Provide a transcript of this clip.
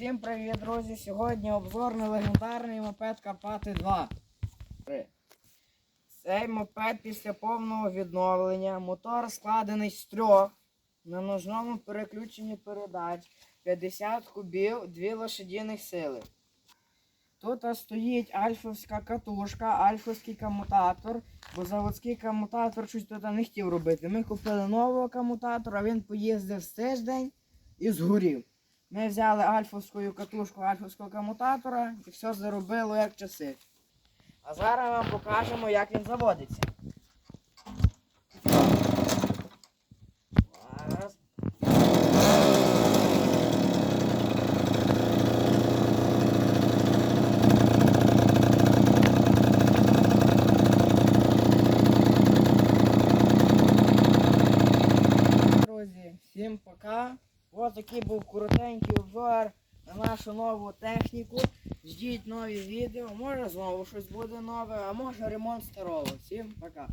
Всім привіт, друзі! Сьогодні обзор на легендарний мопед Карпати 2. Цей мопед після повного відновлення. Мотор складений з трьох. На ножному переключенні передач 50 кубів, 2 лошадіних сили. Тут стоїть альфовська катушка, альфовський комутатор, бо заводський комутатор щось тут не хотів робити. Ми купили нового комутатора, він поїздив з тиждень і згорів. Ми взяли альфовську катушку альфовського комутатора і все заробило як часи. А зараз вам покажемо, як він заводиться. Друзі, всім пока. Ось такий був коротенький обзор на нашу нову техніку. Ждіть нові відео. Може знову щось буде нове, а може ремонт старого. Всім пока.